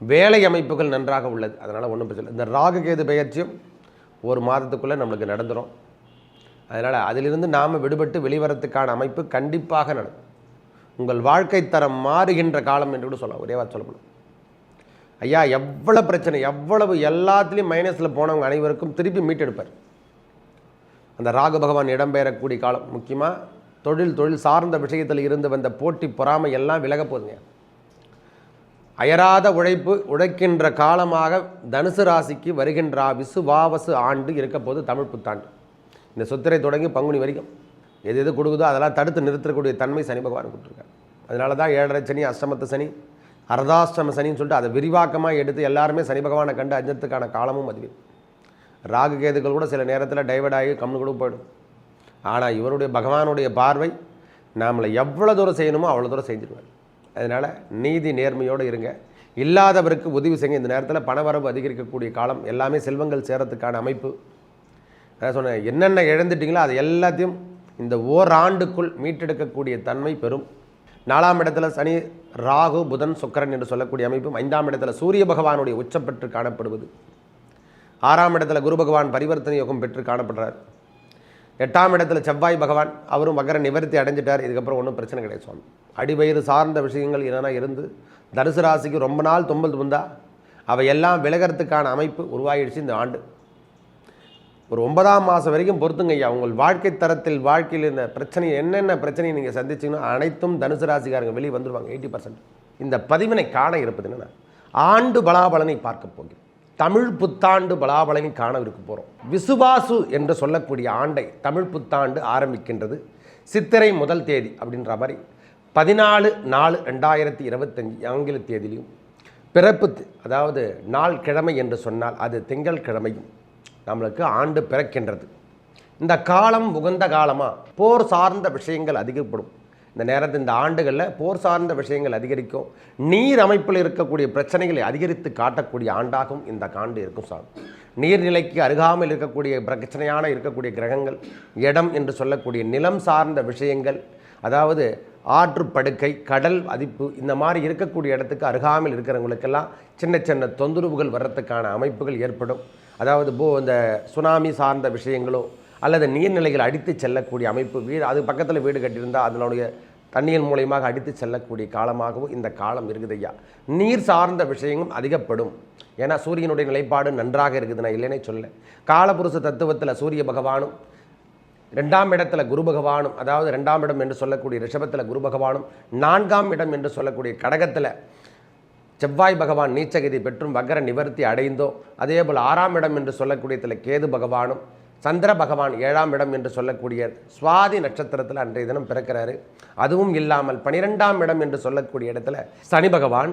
வேலை அமைப்புகள் நன்றாக உள்ளது. அதனால் ஒன்றும் பிரச்சனை இல்லை. இந்த ராகு பயிற்சியும் பெயர்ச்சியும் ஒரு மாதத்துக்குள்ளே நம்மளுக்கு நடந்துடும் அதனால் அதிலிருந்து நாம் விடுபட்டு வெளிவரத்துக்கான அமைப்பு கண்டிப்பாக நடக்கும். உங்கள் வாழ்க்கை தரம் மாறுகின்ற காலம் என்று கூட சொல்லலாம். ஒரே வார்த்தை சொல்லப்படும் ஐயா எவ்வளவு பிரச்சனை எவ்வளவு எல்லாத்துலேயும் மைனஸில் போனவங்க அனைவருக்கும் திருப்பி மீட்டெடுப்பார் அந்த ராகு பகவான் இடம்பெயரக்கூடிய காலம் முக்கியமாக தொழில் தொழில் சார்ந்த விஷயத்தில் இருந்து வந்த போட்டி பொறாமை எல்லாம் விலக போதுங்க அயராத உழைப்பு உழைக்கின்ற காலமாக தனுசு ராசிக்கு வருகின்ற விசுவாவசு ஆண்டு இருக்க போது தமிழ் புத்தாண்டு. இந்த சொத்திரை தொடங்கி பங்குனி வரைக்கும் எது எது கொடுக்குதோ அதெல்லாம் தடுத்து நிறுத்தக்கூடிய தன்மை சனி பகவான் கொடுத்துருக்காரு. அதனால தான் ஏழரை சனி அஷ்டமத்து சனி அர்தாஷ்டம சனின்னு சொல்லிட்டு அதை விரிவாக்கமாக எடுத்து எல்லாருமே சனி பகவானை கண்டு அஞ்சத்துக்கான காலமும் அதுவே. ராகு கேதுகள் கூட சில நேரத்தில் டைவர்ட் ஆகி கம்னு கூட போயிடும். ஆனால் இவருடைய பகவானுடைய பார்வை நாமளை எவ்வளோ தூரம் செய்யணுமோ அவ்வளோ தூரம் செஞ்சிருவார். அதனால் நீதி நேர்மையோடு இருங்க. இல்லாதவருக்கு உதவி செய்யுங்க. இந்த நேரத்தில் பணவரவு அதிகரிக்கக்கூடிய காலம் எல்லாமே செல்வங்கள் சேரத்துக்கான அமைப்பு. அதான் சொன்னேன். என்னென்ன இழந்துட்டீங்களோ அது எல்லாத்தையும் இந்த ஓராண்டுக்குள் மீட்டெடுக்கக்கூடிய தன்மை பெறும். நாலாம் இடத்துல சனி ராகு புதன் சுக்கரன் என்று சொல்லக்கூடிய அமைப்பும் ஐந்தாம் இடத்துல சூரிய பகவானுடைய உச்சம் பெற்று காணப்படுவது. ஆறாம் இடத்துல குரு பகவான் பரிவர்த்தனை யோகம் பெற்று காணப்படுறார். எட்டாம் இடத்துல செவ்வாய் பகவான் அவரும் மகர நிவர்த்தி அடைஞ்சிட்டார். இதுக்கப்புறம் ஒன்றும் பிரச்சனை கிடையாது சுவாமி. அடிவயிறு சார்ந்த விஷயங்கள் என்னென்னா இருந்து தனுசு ராசிக்கு ரொம்ப நாள் தும்பல் துந்தா அவை எல்லாம் விலகிறதுக்கான அமைப்பு உருவாகிடுச்சு இந்த ஆண்டு. ஒரு ஒன்பதாம் மாதம் வரைக்கும் பொறுத்துங்க ஐயா. உங்கள் வாழ்க்கை தரத்தில் வாழ்க்கையில் இந்த பிரச்சனை என்னென்ன பிரச்சனையை நீங்கள் சந்திச்சிங்கன்னா அனைத்தும் தனுசு ராசிக்காரங்க வெளியே வந்துடுவாங்க எயிட்டி பர்சன்ட். இந்த பதிவினை காண இருப்பது என்னென்னா ஆண்டு பலாபலனை பார்க்க போகிறேன் தமிழ் புத்தாண்டு பலாபலனை காண இருக்க போகிறோம் விசுவாசு என்று சொல்லக்கூடிய ஆண்டை தமிழ் புத்தாண்டு ஆரம்பிக்கின்றது. சித்திரை முதல் தேதி அப்படின்ற மாதிரி பதினாலு நாலு ரெண்டாயிரத்தி இருபத்தஞ்சி ஆங்கில தேதியிலையும் பிறப்பு அதாவது நாள் கிழமை என்று சொன்னால் அது திங்கள் கிழமையும் நம்மளுக்கு ஆண்டு பிறக்கின்றது. இந்த காலம் உகந்த காலமாக போர் சார்ந்த விஷயங்கள் அதிகப்படும். இந்த நேரத்தில் இந்த ஆண்டுகளில் போர் சார்ந்த விஷயங்கள் அதிகரிக்கும். நீர் அமைப்பில் இருக்கக்கூடிய பிரச்சனைகளை அதிகரித்து காட்டக்கூடிய ஆண்டாகும் இந்த காண்டு இருக்கும் சார். நீர்நிலைக்கு அருகாமல் இருக்கக்கூடிய பிரச்சனையான இருக்கக்கூடிய கிரகங்கள் இடம் என்று சொல்லக்கூடிய நிலம் சார்ந்த விஷயங்கள் அதாவது ஆற்று படுக்கை கடல் அதிப்பு இந்த மாதிரி இருக்கக்கூடிய இடத்துக்கு அருகாமல் இருக்கிறவங்களுக்கெல்லாம் சின்ன சின்ன தொந்தரவுகள் வர்றதுக்கான அமைப்புகள் ஏற்படும். அதாவது போ இந்த சுனாமி சார்ந்த விஷயங்களோ அல்லது நீர்நிலைகள் அடித்து செல்லக்கூடிய அமைப்பு வீடு அது பக்கத்தில் வீடு கட்டியிருந்தால் அதனுடைய தண்ணீர் மூலயமாக அடித்து செல்லக்கூடிய காலமாகவும் இந்த காலம் இருக்குது ஐயா. நீர் சார்ந்த விஷயங்களும் அதிகப்படும். ஏன்னா சூரியனுடைய நிலைப்பாடு நன்றாக இருக்குது நான் இல்லைன்னே சொல்ல காலபுருஷ தத்துவத்தில் சூரிய பகவானும் ரெண்டாம் இடத்துல குரு பகவானும் அதாவது ரெண்டாம் இடம் என்று சொல்லக்கூடிய ரிஷபத்தில் குரு பகவானும் நான்காம் இடம் என்று சொல்லக்கூடிய கடகத்தில் செவ்வாய் பகவான் நீச்சகதி பெற்றும் வக்கர நிவர்த்தி அடைந்தோ அதே போல் ஆறாம் இடம் என்று சொல்லக்கூடியதில் கேது பகவானும் சந்திர பகவான் ஏழாம் இடம் என்று சொல்லக்கூடிய சுவாதி நட்சத்திரத்தில் அன்றைய தினம் பிறக்கிறாரு. அதுவும் இல்லாமல் பனிரெண்டாம் இடம் என்று சொல்லக்கூடிய இடத்துல சனி பகவான்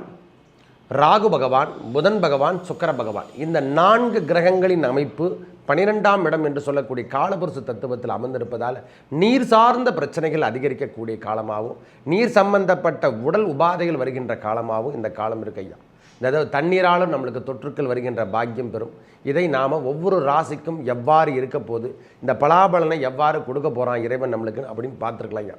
ராகு பகவான் புதன் பகவான் சுக்கர பகவான். இந்த நான்கு கிரகங்களின் அமைப்பு பனிரெண்டாம் இடம் என்று சொல்லக்கூடிய காலபுருஷ தத்துவத்தில் அமர்ந்திருப்பதால் நீர் சார்ந்த பிரச்சனைகள் அதிகரிக்கக்கூடிய காலமாகவும் நீர் சம்பந்தப்பட்ட உடல் உபாதைகள் வருகின்ற காலமாகவும் இந்த காலம் இருக்கு ஐயா. அதாவது தண்ணீராலும் நம்மளுக்கு தொற்றுக்கள் வருகின்ற பாக்கியம் பெறும். இதை நாம் ஒவ்வொரு ராசிக்கும் எவ்வாறு இருக்க போது இந்த பலாபலனை எவ்வாறு கொடுக்க போகிறான் இறைவன் நம்மளுக்கு அப்படின்னு பார்த்துருக்கலாம் ஐயா.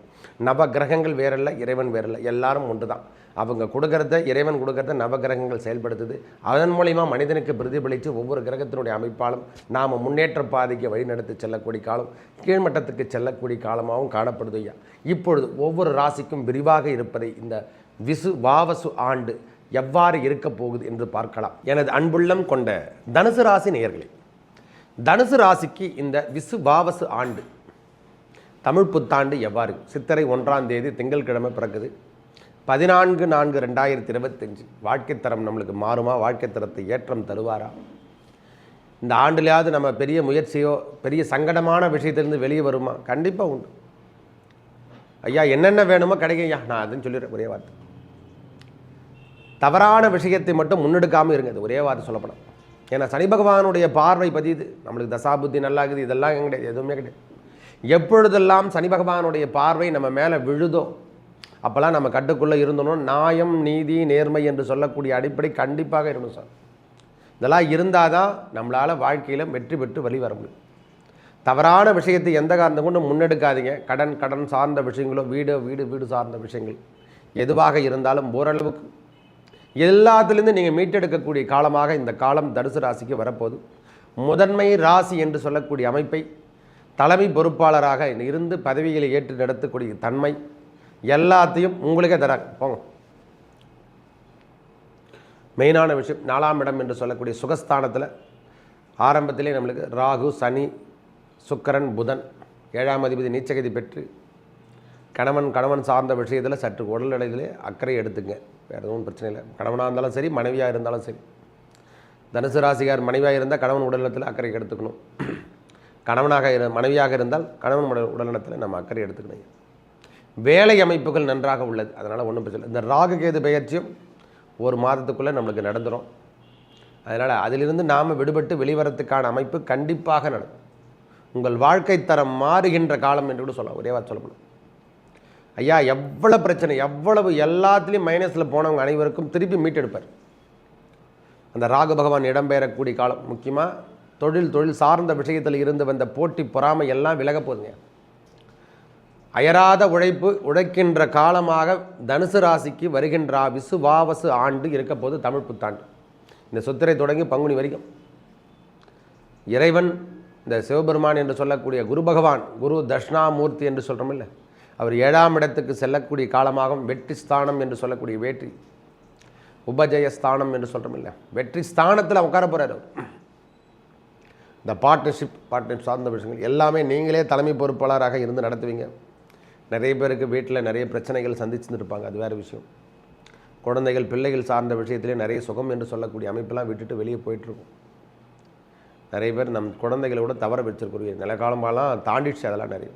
நவ கிரகங்கள் வேறில்லை இறைவன் வேறில்லை. எல்லாரும் ஒன்று தான் அவங்க கொடுக்கறத இறைவன் கொடுக்கறத நவகிரகங்கள் செயல்படுத்துது. அதன் மூலிமா மனிதனுக்கு பிரதிபலித்து ஒவ்வொரு கிரகத்தினுடைய அமைப்பாலும் நாம் முன்னேற்ற பாதைக்கு வழிநடத்தி செல்லக்கூடிய காலம் கீழ்மட்டத்துக்கு செல்லக்கூடிய காலமாகவும் காணப்படுது ஐயா. இப்பொழுது ஒவ்வொரு ராசிக்கும் விரிவாக இருப்பதை இந்த விசு வாவசு ஆண்டு எவ்வாறு இருக்க போகுது என்று பார்க்கலாம். எனது அன்புள்ளம் கொண்ட தனுசு ராசி நேயர்களே தனுசு ராசிக்கு இந்த விசுவாவசு ஆண்டு தமிழ் புத்தாண்டு எவ்வாறு? சித்திரை ஒன்றாம் தேதி திங்கட்கிழமை பிறக்குது. பதினான்கு நான்கு ரெண்டாயிரத்தி இருபத்தஞ்சு வாழ்க்கை தரம் நம்மளுக்கு மாறுமா? வாழ்க்கை தரத்தை ஏற்றம் தருவாரா? இந்த ஆண்டுலையாவது நம்ம பெரிய முயற்சியோ பெரிய சங்கடமான விஷயத்திலிருந்து வெளியே வருமா? கண்டிப்பாக உண்டு. ஐயா என்னென்ன வேணுமோ கிடைக்கும் ஐயா. நான் அதுன்னு சொல்லிடுறேன் ஒரே வார்த்தை. தவறான விஷயத்தை மட்டும் முன்னெடுக்காமல் இருங்க. இது ஒரே வார்த்தை சொல்லப்படும். ஏன்னா சனி பகவானுடைய பார்வை பதியுது. நம்மளுக்கு தசாபுத்தி நல்லாகுது இதெல்லாம் கிடையாது எதுவுமே கிடையாது. எப்பொழுதெல்லாம் சனி பகவானுடைய பார்வை நம்ம மேலே விழுதோ அப்போல்லாம் நம்ம கட்டுக்குள்ளே இருந்தணும் நியாயம் நீதி நேர்மை என்று சொல்லக்கூடிய அடிப்படை கண்டிப்பாக இருக்கணும் சார். இதெல்லாம் இருந்தால் தான் நம்மளால் வாழ்க்கையில் வெற்றி பெற்று வழி வர முடியும். தவறான விஷயத்தை எந்த காரணம் கொண்டு முன்னெடுக்காதீங்க. கடன் கடன் சார்ந்த விஷயங்களோ வீடு வீடு வீடு சார்ந்த விஷயங்கள் எதுவாக இருந்தாலும் ஓரளவுக்கு எல்லாத்துலேருந்து நீங்கள் மீட்டெடுக்கக்கூடிய காலமாக இந்த காலம் தனுசு ராசிக்கு வரப்போகுது. முதன்மை ராசி என்று சொல்லக்கூடிய அமைப்பை தலைமை பொறுப்பாளராக இருந்து பதவிகளை ஏற்று நடத்தக்கூடிய தன்மை எல்லாத்தையும் உங்களுக்கே தராங்க. போங்க. மெயினான விஷயம் நாலாம் இடம் என்று சொல்லக்கூடிய சுகஸ்தானத்தில் ஆரம்பத்திலே நம்மளுக்கு ராகு சனி சுக்கரன் புதன் ஏழாம் அதிபதி நீச்சகதி பெற்று கணவன் கணவன் சார்ந்த விஷயத்தில் சற்று உடல் எடையிலே அக்கறை எடுத்துங்க. வேறு எதுவும் பிரச்சனை இல்லை. கணவனாக இருந்தாலும் சரி மனைவியாக இருந்தாலும் சரி. தனுசு ராசிகார் மனைவியாக இருந்தால் கணவன் உடல்நலத்தில் அக்கறை எடுத்துக்கணும். கணவனாக இரு மனைவியாக இருந்தால் கணவன் உடல் உடல்நலத்தில் நம்ம அக்கறை எடுத்துக்கணும். வேலை அமைப்புகள் நன்றாக உள்ளது. அதனால் ஒன்றும் பிரச்சனை இல்லை. இந்த ராகு கேது பெயர்ச்சியும் ஒரு மாதத்துக்குள்ளே நம்மளுக்கு நடந்துடும் அதனால் அதிலிருந்து நாம் விடுபட்டு வெளிவரத்துக்கான அமைப்பு கண்டிப்பாக நடக்கும். உங்கள் வாழ்க்கை தரம் மாறுகின்ற காலம் என்று கூட சொல்லலாம். ஒரே வார்த்தை சொல்லப்படும் ஐயா எவ்வளோ பிரச்சனை எவ்வளவு எல்லாத்துலேயும் மைனஸில் போனவங்க அனைவருக்கும் திருப்பி மீட்டெடுப்பார் அந்த ராகு பகவான் இடம்பெயரக்கூடிய காலம் முக்கியமாக தொழில் தொழில் சார்ந்த விஷயத்தில் இருந்து வந்த போட்டி பொறாமை எல்லாம் விலக போகுதுங்க. அயராத உழைப்பு உழைக்கின்ற காலமாக தனுசு ராசிக்கு வருகின்ற விசுவாவசு ஆண்டு இருக்க போது தமிழ் புத்தாண்டு. இந்த சொத்திரை தொடங்கி பங்குனி வரைக்கும். இறைவன் இந்த சிவபெருமான் என்று சொல்லக்கூடிய குரு பகவான் குரு தட்சிணாமூர்த்தி என்று சொல்கிறோம் இல்லை. அவர் ஏழாம் இடத்துக்கு செல்லக்கூடிய காலமாகவும் வெற்றி ஸ்தானம் என்று சொல்லக்கூடிய வேற்றி உபஜய ஸ்தானம் என்று சொல்கிறோம் இல்லை வெற்றி ஸ்தானத்தில் உட்கார போகிறார் இந்த பார்ட்னர்ஷிப் பார்ட்னர்ஷிப் சார்ந்த விஷயங்கள் எல்லாமே நீங்களே தலைமை பொறுப்பாளராக இருந்து நடத்துவீங்க. நிறைய பேருக்கு வீட்டில் நிறைய பிரச்சனைகள் சந்திச்சுட்டு இருப்பாங்க அது வேறு விஷயம். குழந்தைகள் பிள்ளைகள் சார்ந்த விஷயத்திலே நிறைய சுகம் என்று சொல்லக்கூடிய அமைப்பெல்லாம் விட்டுட்டு வெளியே போயிட்டுருக்கும் நிறைய பேர் நம் குழந்தைகளோட தவற வச்சிருக்கூடிய நிலக்காலமாலாம் தாண்டிடுச்சு அதெல்லாம் நிறைய.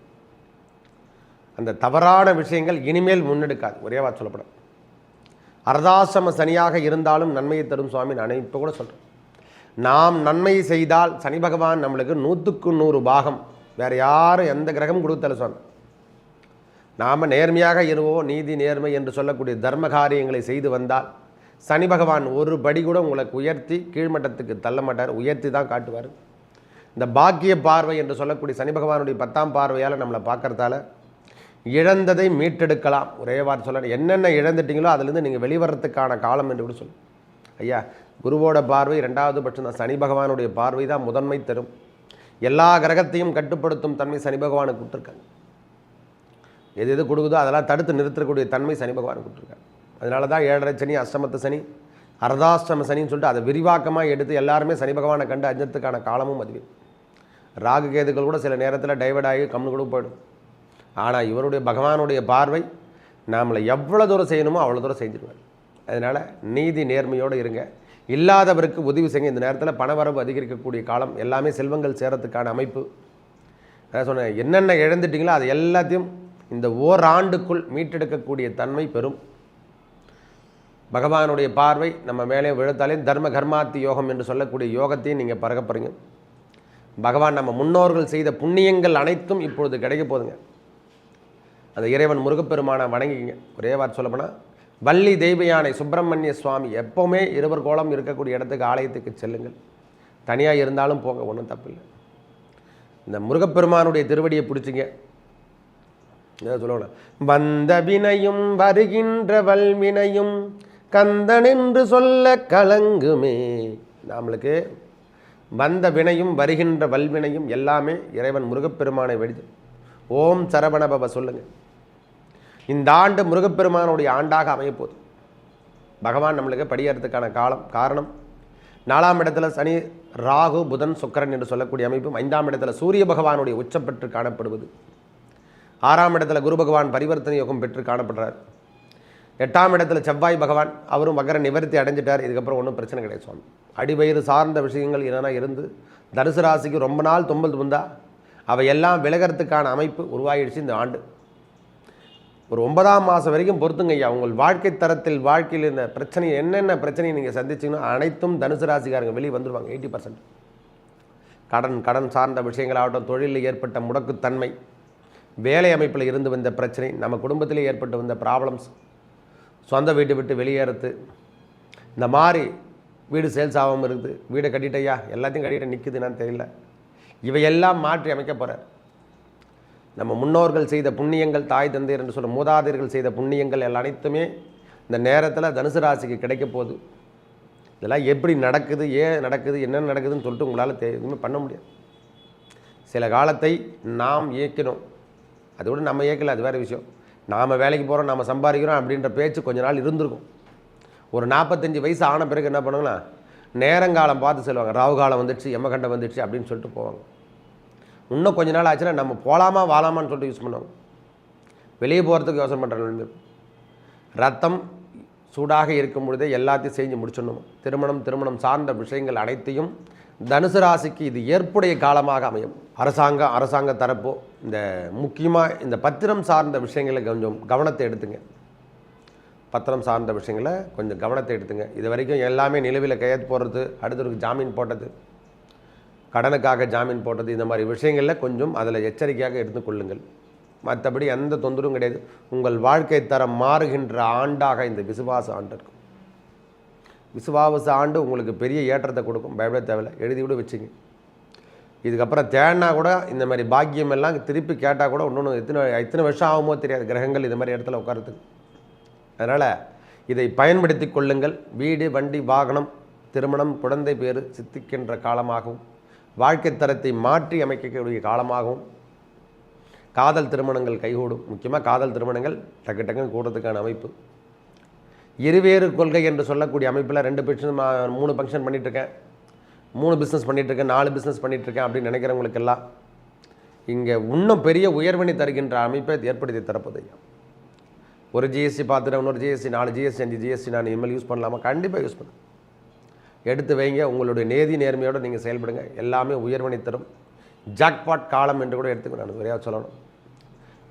அந்த தவறான விஷயங்கள் இனிமேல் முன்னெடுக்காது. ஒரே வார்த்தை சொல்லப்படும். அர்தாசம சனியாக இருந்தாலும் நன்மையை தரும் சுவாமி நான் இப்போ கூட சொல்கிறேன் நாம் நன்மை செய்தால் சனி பகவான் நம்மளுக்கு நூற்றுக்கு நூறு பாகம். வேறு யாரும் எந்த கிரகம் கொடுத்தல சுவாமி. நாம் நேர்மையாக இருவோம் நீதி நேர்மை என்று சொல்லக்கூடிய தர்ம காரியங்களை செய்து வந்தால் சனி பகவான் ஒரு படி கூட உங்களுக்கு உயர்த்தி கீழ்மட்டத்துக்கு தள்ள மாட்டார் உயர்த்தி தான் காட்டுவார். இந்த பாக்கிய பார்வை என்று சொல்லக்கூடிய சனி பகவானுடைய பத்தாம் பார்வையால் நம்மளை பார்க்கறதால இழந்ததை மீட்டெடுக்கலாம். ஒரே வார்த்தை சொல்ல என்னென்ன இழந்துட்டீங்களோ அதுலேருந்து நீங்கள் வெளிவரத்துக்கான காலம் என்று கூட சொல்லு. ஐயா குருவோட பார்வை ரெண்டாவது பட்சம் தான் சனி பகவானுடைய பார்வை தான் முதன்மை தரும். எல்லா கிரகத்தையும் கட்டுப்படுத்தும் தன்மை சனி பகவானுக்கு கொடுத்துருக்காங்க எது எது கொடுக்குதோ அதெல்லாம் தடுத்து நிறுத்தக்கூடிய தன்மை சனி பகவான் கொடுத்துருக்காங்க அதனால தான் ஏழரை சனி அஷ்டமத்து சனி அர்தாஷ்டம சனின்னு சொல்லிட்டு அதை விரிவாக்கமாக எடுத்து எல்லாருமே சனி பகவானை கண்டு அஞ்சத்துக்கான காலமும் அதுவே. ராகு கேதுகள் கூட சில நேரத்தில் டைவர்ட் ஆகி கம்னு கூட போயிடும். ஆனால் இவருடைய பகவானுடைய பார்வை நாமளை எவ்வளோ தூரம் செய்யணுமோ அவ்வளோ தூரம் செஞ்சிருவார். அதனால் நீதி நேர்மையோடு இருங்க. இல்லாதவருக்கு உதவி செய்யுங்க. இந்த நேரத்தில் பணவரவு அதிகரிக்கக்கூடிய காலம் எல்லாமே செல்வங்கள் சேரத்துக்கான அமைப்பு. அதான் சொன்னேன் என்னென்ன இழந்துட்டீங்களோ அது எல்லாத்தையும் இந்த ஓராண்டுக்குள் மீட்டெடுக்கக்கூடிய தன்மை பெறும். பகவானுடைய பார்வை நம்ம மேலே விழுத்தாலே தர்ம கர்மாத்தி யோகம் என்று சொல்லக்கூடிய யோகத்தையும் நீங்கள் பறக்க போகிறீங்க பகவான் நம்ம முன்னோர்கள் செய்த புண்ணியங்கள் அனைத்தும் இப்பொழுது கிடைக்க போதுங்க அந்த இறைவன் முருகப்பெருமானை வணங்கிங்க ஒரே வார்த்தை சொல்லப்போனால் வள்ளி தெய்வ யானை சுப்பிரமணிய சுவாமி எப்போவுமே இருவர் கோலம் இருக்கக்கூடிய இடத்துக்கு ஆலயத்துக்கு செல்லுங்கள். தனியாக இருந்தாலும் போங்க ஒன்றும் தப்பில்லை. இந்த முருகப்பெருமானுடைய திருவடியை பிடிச்சிங்க. சொல்லணும் வந்த வினையும் வருகின்ற வல்வினையும் கந்தன் என்று சொல்ல கலங்குமே. நம்மளுக்கு வந்த வினையும் வருகின்ற வல்வினையும் எல்லாமே இறைவன் முருகப்பெருமானை வெடிது ஓம் சரவணபவ சொல்லுங்கள் இந்த ஆண்டு முருகப்பெருமானுடைய ஆண்டாக அமையப்போகுது. பகவான் நம்மளுக்கு படியறதுக்கான காலம் காரணம் நாலாம் இடத்துல சனி ராகு புதன் சுக்கரன் என்று சொல்லக்கூடிய அமைப்பும் ஐந்தாம் இடத்துல சூரிய பகவானுடைய உச்சம் பெற்று காணப்படுவது. ஆறாம் இடத்துல குரு பகவான் பரிவர்த்தனை யோகம் பெற்று காணப்படுறார். எட்டாம் இடத்துல செவ்வாய் பகவான் அவரும் மகர நிவர்த்தி அடைஞ்சிட்டார் இதுக்கப்புறம் ஒன்றும் பிரச்சனை கிடையாது சுவாமி. அடிவயிறு சார்ந்த விஷயங்கள் என்னென்னா இருந்து தனுசு ராசிக்கு ரொம்ப நாள் தும்பல் அவை அவையெல்லாம் விலகிறதுக்கான அமைப்பு உருவாகிடுச்சு இந்த ஆண்டு. ஒரு ஒன்பதாம் மாதம் வரைக்கும் பொறுத்துங்க ஐயா. உங்கள் வாழ்க்கை தரத்தில் வாழ்க்கையில் இந்த பிரச்சனை என்னென்ன பிரச்சனையை நீங்கள் சந்திச்சிங்கன்னா அனைத்தும் தனுசு ராசிக்காரங்க வெளியே வந்துடுவாங்க எயிட்டி பர்சன்ட் கடன் கடன் சார்ந்த விஷயங்களாகட்டும் தொழிலில் ஏற்பட்ட முடக்குத்தன்மை வேலை அமைப்பில் இருந்து வந்த பிரச்சனை நம்ம குடும்பத்திலே ஏற்பட்டு வந்த ப்ராப்ளம்ஸ் சொந்த வீட்டை விட்டு வெளியேறது இந்த மாதிரி வீடு சேல்ஸ் ஆகாமல் இருக்குது வீடை கட்டிட்டையா எல்லாத்தையும் கட்டிட்டு நிற்குதுன்னு தெரியல. இவையெல்லாம் மாற்றி அமைக்க போகிறார் நம்ம முன்னோர்கள் செய்த புண்ணியங்கள் தாய் தந்தையர் என்று சொல்ல மூதாதையர்கள் செய்த புண்ணியங்கள் எல்லாம் அனைத்துமே இந்த நேரத்தில் தனுசு ராசிக்கு கிடைக்க போகுது. இதெல்லாம் எப்படி நடக்குது ஏன் நடக்குது என்ன நடக்குதுன்னு சொல்லிட்டு உங்களால் தெ எதுவுமே பண்ண முடியாது. சில காலத்தை நாம் இயக்கணும் அதை விட நம்ம இயக்கலை அது வேறு விஷயம். நாம் வேலைக்கு போகிறோம் நாம் சம்பாதிக்கிறோம் அப்படின்ற பேச்சு கொஞ்ச நாள் இருந்திருக்கும். ஒரு நாற்பத்தஞ்சு வயசு ஆன பிறகு என்ன பண்ணுங்களா நேரங்காலம் பார்த்து சொல்லுவாங்க ராகு காலம் வந்துடுச்சு எம்மகண்டம் வந்துடுச்சு அப்படின்னு சொல்லிட்டு போவாங்க. இன்னும் கொஞ்ச நாள் ஆச்சுன்னா நம்ம போகலாமா வாழாமான்னு சொல்லிட்டு யூஸ் பண்ணுவோம். வெளியே போகிறதுக்கு யோசனை பண்ணுறாங்க ரத்தம் சூடாக இருக்கும் பொழுதே எல்லாத்தையும் செஞ்சு முடிச்சிடணும். திருமணம் திருமணம் சார்ந்த விஷயங்கள் அனைத்தையும் தனுசு ராசிக்கு இது ஏற்புடைய காலமாக அமையும். அரசாங்கம் அரசாங்க தரப்போ இந்த முக்கியமாக இந்த பத்திரம் சார்ந்த விஷயங்களை கொஞ்சம் கவனத்தை எடுத்துங்க. பத்திரம் சார்ந்த விஷயங்களை கொஞ்சம் கவனத்தை எடுத்துங்க. இது வரைக்கும் எல்லாமே நிலுவையில் கையெழுத்து போடுறது அடுத்தவருக்கு ஜாமீன் போட்டது. கடனுக்காக ஜாமீன் போட்டது இந்த மாதிரி விஷயங்களில் கொஞ்சம் அதில் எச்சரிக்கையாக எடுத்துக்கொள்ளுங்கள் மற்றபடி எந்த தொந்தரவும் கிடையாது. உங்கள் வாழ்க்கை தரம் மாறுகின்ற ஆண்டாக இந்த விசுவாச ஆண்டு இருக்கும். விசுவாச ஆண்டு உங்களுக்கு பெரிய ஏற்றத்தை கொடுக்கும். பயப்பட தேவையில்லை. எழுதி விட வச்சுங்க. இதுக்கப்புறம் தேடினா கூட இந்த மாதிரி பாக்கியம் எல்லாம் திருப்பி கேட்டால் கூட இன்னொன்று எத்தனை எத்தனை வருஷம் ஆகுமோ தெரியாது. கிரகங்கள் இது மாதிரி இடத்துல உட்காரத்துக்கு. அதனால் இதை பயன்படுத்தி கொள்ளுங்கள். வீடு வண்டி வாகனம் திருமணம் குழந்தை பேர் சித்திக்கின்ற காலமாகவும் வாழ்க்கை தரத்தை மாற்றி அமைக்கக்கூடிய காலமாகவும் காதல் திருமணங்கள் கைகூடும். முக்கியமாக காதல் திருமணங்கள் டக்கு டக்குன்னு கூடுறதுக்கான அமைப்பு. இருவேறு கொள்கை என்று சொல்லக்கூடிய அமைப்பில் ரெண்டு பிக்ஷன் மூணு ஃபங்க்ஷன் பண்ணிகிட்ருக்கேன் மூணு பிஸ்னஸ் பண்ணிகிட்ருக்கேன் நாலு பிஸ்னஸ் பண்ணிகிட்ருக்கேன் அப்படின்னு நினைக்கிறவங்களுக்கெல்லாம் இங்கே இன்னும் பெரிய உயர்வினை தருகின்ற அமைப்பை ஏற்படுத்தி தரப்போது ஐயா. ஒரு ஜிஎஸ்டி பார்த்துட்டு இன்னொரு ஜிஎஸ்டி நாலு ஜிஎஸ்டி அஞ்சு ஜிஎஸ்டி நான் இனிமேல் யூஸ் பண்ணலாமா? கண்டிப்பாக யூஸ் பண்ணு எடுத்து வைங்க. உங்களுடைய நேதி நேர்மையோடு நீங்கள் செயல்படுங்க. எல்லாமே உயர்வனை தரும். ஜாக்பாட் காலம் என்று கூட எடுத்துக்கணும் நான் சரியாக சொல்லணும்.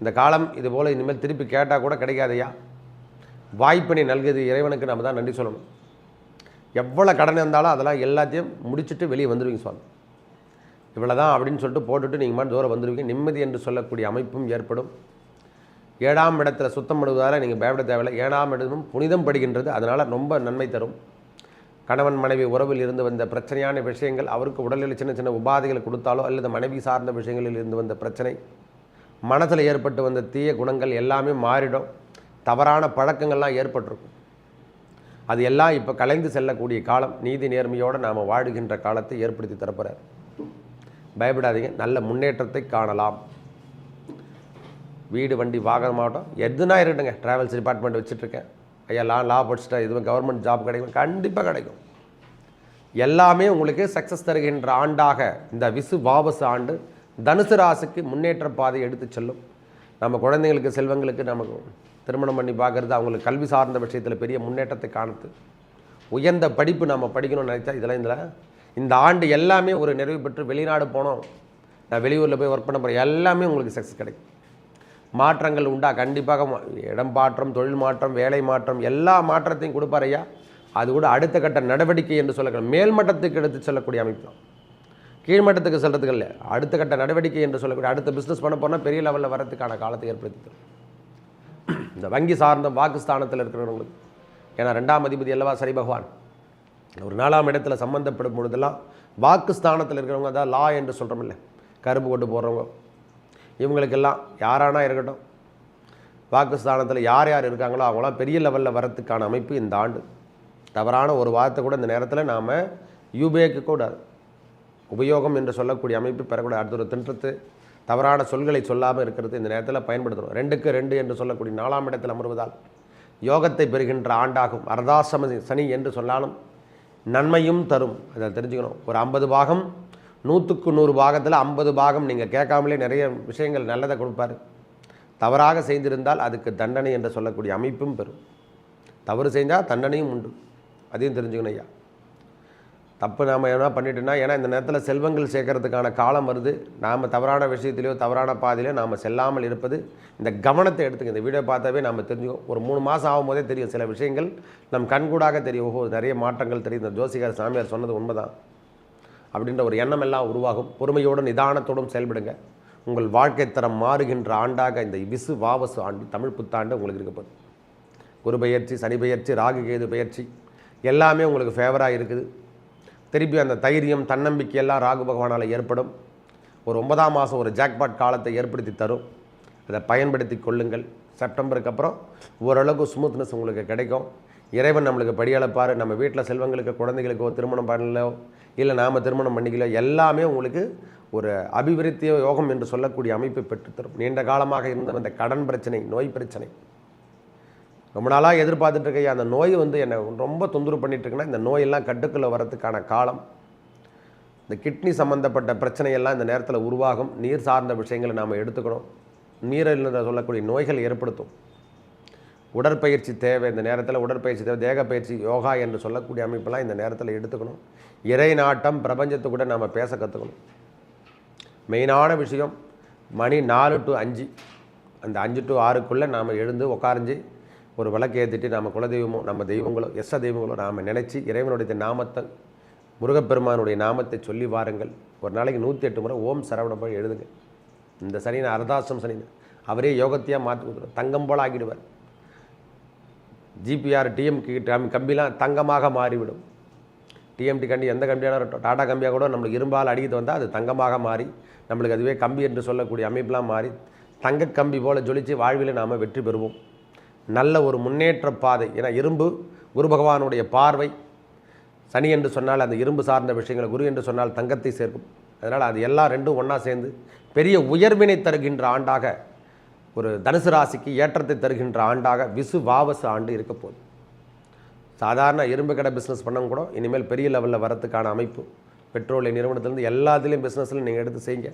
இந்த காலம் இது போல் இனிமேல் திருப்பி கேட்டால் கூட கிடைக்காதையா வாய்ப்பினை நல்குது இறைவனுக்கு நம்ம தான் நன்றி சொல்லணும். எவ்வளோ கடன் இருந்தாலும் அதெல்லாம் எல்லாத்தையும் முடிச்சுட்டு வெளியே வந்துடுவீங்க சுவாமி. இவ்வளோ தான் அப்படின்னு சொல்லிட்டு போட்டுட்டு நீங்கள் மாதிரி தூரம் வந்துடுவீங்க நிம்மதி என்று சொல்லக்கூடிய அமைப்பும் ஏற்படும். ஏழாம் இடத்துல சுத்தம் பண்ணுவதால் நீங்கள் பயப்பட தேவையில்லை. ஏழாம் இடமும் புனிதம் படுகின்றது. அதனால் ரொம்ப நன்மை தரும். கணவன் மனைவி உறவில் இருந்து வந்த பிரச்சனையான விஷயங்கள் அவருக்கு உடலில் சின்ன சின்ன உபாதைகளை கொடுத்தாலோ அல்லது மனைவி சார்ந்த விஷயங்களில் இருந்து வந்த பிரச்சனை மனசில் ஏற்பட்டு வந்த தீய குணங்கள் எல்லாமே மாறிடும். தவறான பழக்கங்கள்லாம் ஏற்பட்டிருக்கும். அது எல்லாம் இப்போ கலைந்து செல்லக்கூடிய காலம் நீதி நேர்மையோடு நாம் வாழுகின்ற காலத்தை ஏற்படுத்தி தரப்போகிறார் பயப்படாதீங்க நல்ல முன்னேற்றத்தை காணலாம். வீடு வண்டி வாகனமாகட்டும் எதுனா இருக்கட்டுங்க ட்ராவல்ஸ் டிபார்ட்மெண்ட் வச்சுட்ருக்கேன். ஐயா லா லா படிச்சுட்டா இதுவும் கவர்மெண்ட் ஜாப் கிடைக்கும் கண்டிப்பாக கிடைக்கும். எல்லாமே உங்களுக்கு சக்ஸஸ் தருகின்ற ஆண்டாக இந்த விசு வாபஸ் ஆண்டு தனுசு ராசிக்கு முன்னேற்ற பாதை எடுத்து செல்லும். நம்ம குழந்தைங்களுக்கு செல்வங்களுக்கு நமக்கு திருமணம் பண்ணி பார்க்குறது அவங்களுக்கு கல்வி சார்ந்த விஷயத்தில் பெரிய முன்னேற்றத்தை காணுது. உயர்ந்த படிப்பு நம்ம படிக்கணும்னு நினைச்சா இதெல்லாம் இதில் இந்த ஆண்டு எல்லாமே ஒரு நிறைவு பெற்று வெளிநாடு போனோம். நான் வெளியூரில் போய் ஒர்க் பண்ண போகிறேன் எல்லாமே உங்களுக்கு சக்ஸஸ் கிடைக்கும். மாற்றங்கள் உண்டா? கண்டிப்பாக. இடம் மாற்றம் தொழில் மாற்றம் வேலை மாற்றம் எல்லா மாற்றத்தையும் கொடுப்பார் ஐயா. அது கூட அடுத்த கட்ட நடவடிக்கை என்று சொல்லக்கூடிய மேல்மட்டத்துக்கு எடுத்து செல்லக்கூடிய அமைப்பு தான். கீழ்மட்டத்துக்கு செல்கிறதுக்கு இல்லை. அடுத்த கட்ட நடவடிக்கை என்று சொல்லக்கூடிய அடுத்த பிஸ்னஸ் பண்ண போனால் பெரிய லெவலில் வரதுக்கான காலத்தை ஏற்படுத்தி இந்த வங்கி சார்ந்த பாகிஸ்தானத்தில் இருக்கிறவங்களுக்கு ஏன்னா ரெண்டாம் அதிபதி அல்லவா சரி பகவான் ஒரு நாலாம் இடத்துல சம்மந்தப்படும் பொழுதெல்லாம் வாக்குஸ்தானத்தில் இருக்கிறவங்க அதான் லா என்று சொல்கிறோம் இல்லை. கரும்பு கொண்டு போடுறவங்க இவங்களுக்கெல்லாம் யாரானா இருக்கட்டும். பாகிஸ்தானத்தில் யார் யார் இருக்காங்களோ அவங்களாம் பெரிய லெவலில் வரத்துக்கான அமைப்பு இந்த ஆண்டு. தவறான ஒரு வார்த்தை கூட இந்த நேரத்தில் நாம் யூபேக்கு கூட உபயோகம் என்று சொல்லக்கூடிய அமைப்பு பெறக்கூடாது. அடுத்த ஒரு திட்டத்து தவறான சொல்களை சொல்லாமல் இருக்கிறது இந்த நேரத்தில் பயன்படுத்தணும் ரெண்டுக்கு ரெண்டு என்று சொல்லக்கூடிய நாலாம் இடத்தில் அமர்வதால் யோகத்தை பெறுகின்ற ஆண்டாகும். அர்தாசம சனி என்று சொன்னாலும் நன்மையும் தரும். அதை தெரிஞ்சுக்கணும். ஒரு ஐம்பது பாகம் நூற்றுக்கு நூறு பாகத்தில் ஐம்பது பாகம் நீங்கள் கேட்காமலே நிறைய விஷயங்கள் நல்லதை கொடுப்பாரு. தவறாக செய்திருந்தால் அதுக்கு தண்டனை என்று சொல்லக்கூடிய அமைப்பும் பெறும். தவறு செஞ்சால் தண்டனையும் உண்டு. அதையும் தெரிஞ்சுக்கணும் ஐயா. தப்பு நாம் என்ன பண்ணிட்டோன்னா ஏன்னா இந்த நேரத்தில் செல்வங்கள் சேர்க்கறதுக்கான காலம் வருது. நாம் தவறான விஷயத்திலையோ தவறான பாதையிலையோ நாம் செல்லாமல் இருப்பது இந்த கவனத்தை எடுத்துக்க இந்த வீடியோ பார்த்தாவே நாம் தெரிஞ்சுக்கோ ஒரு மூணு மாதம் ஆகும்போதே தெரியும் சில விஷயங்கள். நம் கண்கூடாக தெரியும். ஓஹோ நிறைய மாற்றங்கள் தெரியும். இந்த ஜோசிகார் சாமியார் சொன்னது உண்மைதான். அப்படின்ற ஒரு எண்ணம் எல்லாம் உருவாகும். பொறுமையோடும் நிதானத்தோடும் செயல்படுங்க. உங்கள் வாழ்க்கை தரம் மாறுகின்ற ஆண்டாக இந்த விசு வாவசு ஆண்டு தமிழ் புத்தாண்டு உங்களுக்கு இருக்க போகுது. குரு பயிற்சி சனி பயிற்சி ராகு கேது பயிற்சி எல்லாமே உங்களுக்கு ஃபேவராக இருக்குது. திருப்பி அந்த தைரியம் தன்னம்பிக்கை எல்லாம் ராகு பகவானால் ஏற்படும். ஒரு ஒன்பதாம் மாதம் ஒரு ஜாக்பாட் காலத்தை ஏற்படுத்தி தரும். அதை பயன்படுத்தி கொள்ளுங்கள். செப்டம்பருக்கு அப்புறம் ஓரளவுக்கு ஸ்மூத்னஸ் உங்களுக்கு கிடைக்கும். இறைவன் நம்மளுக்கு படியளப்பார் நம்ம வீட்டில் செல்வங்களுக்கு குழந்தைகளுக்கோ திருமணம் பண்ணலையோ இல்லை நாம் திருமணம் பண்ணிக்கலோ எல்லாமே உங்களுக்கு ஒரு அபிவிருத்திய யோகம் என்று சொல்லக்கூடிய அமைப்பை பெற்றுத்தரும். நீண்ட காலமாக இருந்த அந்த கடன் பிரச்சனை நோய் பிரச்சனை. ரொம்ப நாளாக எதிர்பார்த்துட்டு இருக்க அந்த நோய் வந்து என்னை ரொம்ப தொந்தரவு பண்ணிட்டு இருக்குன்னா இந்த நோயெல்லாம் கட்டுக்குள்ளே வரதுக்கான காலம். இந்த கிட்னி சம்மந்தப்பட்ட பிரச்சனையெல்லாம் இந்த நேரத்தில் உருவாகும். நீர் சார்ந்த விஷயங்களை நாம் எடுத்துக்கணும். நீரில் சொல்லக்கூடிய நோய்கள் ஏற்படுத்தும். உடற்பயிற்சி தேவை. இந்த நேரத்தில் உடற்பயிற்சி தேவை. தேகப்பயிற்சி யோகா என்று சொல்லக்கூடிய அமைப்பெல்லாம் இந்த நேரத்தில் எடுத்துக்கணும். இறை நாட்டம் பிரபஞ்சத்தை கூட நாம் பேச கற்றுக்கணும் மெயினான விஷயம் மணி நாலு டு அஞ்சு. அந்த அஞ்சு டு ஆறுக்குள்ளே நாம் எழுந்து உட்காரஞ்சு ஒரு விளக்கு ஏற்றிட்டு நம்ம குலதெய்வமோ நம்ம தெய்வங்களோ எஸ்ஸ தெய்வங்களோ நாம் நினச்சி இறைவனுடைய நாமத்தை முருகப்பெருமானுடைய நாமத்தை சொல்லி வாருங்கள். ஒரு நாளைக்கு நூற்றி எட்டு முறை ஓம் சரவண போய் எழுதுங்க. இந்த சனி நான் அர்தாசம் சனி அவரே யோகத்தையாக மாற்றி கொடுத்துருவார். தங்கம் போல் ஆகிடுவார். ஜிபிஆர் டிஎம்கி கம்பிலாம் தங்கமாக மாறிவிடும். டிஎம்டி கண்டி எந்த கம்பியான டாடா கம்பியாக கூட நம்மளுக்கு இரும்பால் அடிக்கிட்டு வந்தால் அது தங்கமாக மாறி நம்மளுக்கு அதுவே கம்பி என்று சொல்லக்கூடிய அமைப்பெலாம் மாறி தங்க கம்பி போல் ஜொலித்து வாழ்வில் நாம் வெற்றி பெறுவோம். நல்ல ஒரு முன்னேற்ற பாதை ஏன்னா இரும்பு குரு பகவானுடைய பார்வை. சனி என்று சொன்னால் அந்த இரும்பு சார்ந்த விஷயங்களை குரு என்று சொன்னால் தங்கத்தை சேர்க்கும். அதனால் அது எல்லாம் ரெண்டும் ஒன்றா சேர்ந்து பெரிய உயர்வினை தருகின்ற ஆண்டாக ஒரு தனுசு ராசிக்கு ஏற்றத்தை தருகின்ற ஆண்டாக விசு வாவசு ஆண்டு இருக்க போகுது. சாதாரண இரும்பு கடை பிஸ்னஸ் பண்ணவங்க கூட இனிமேல் பெரிய லெவலில் வரத்துக்கான அமைப்பு பெட்ரோலிய நிறுவனத்திலேருந்து எல்லாத்துலேயும் பிஸ்னஸில் நீங்கள் எடுத்து செய்யுங்க.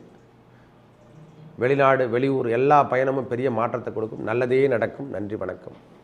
வெளிநாடு வெளியூர் எல்லா பயணமும் பெரிய மாற்றத்தை கொடுக்கும். நல்லதே நடக்கும். நன்றி வணக்கம்.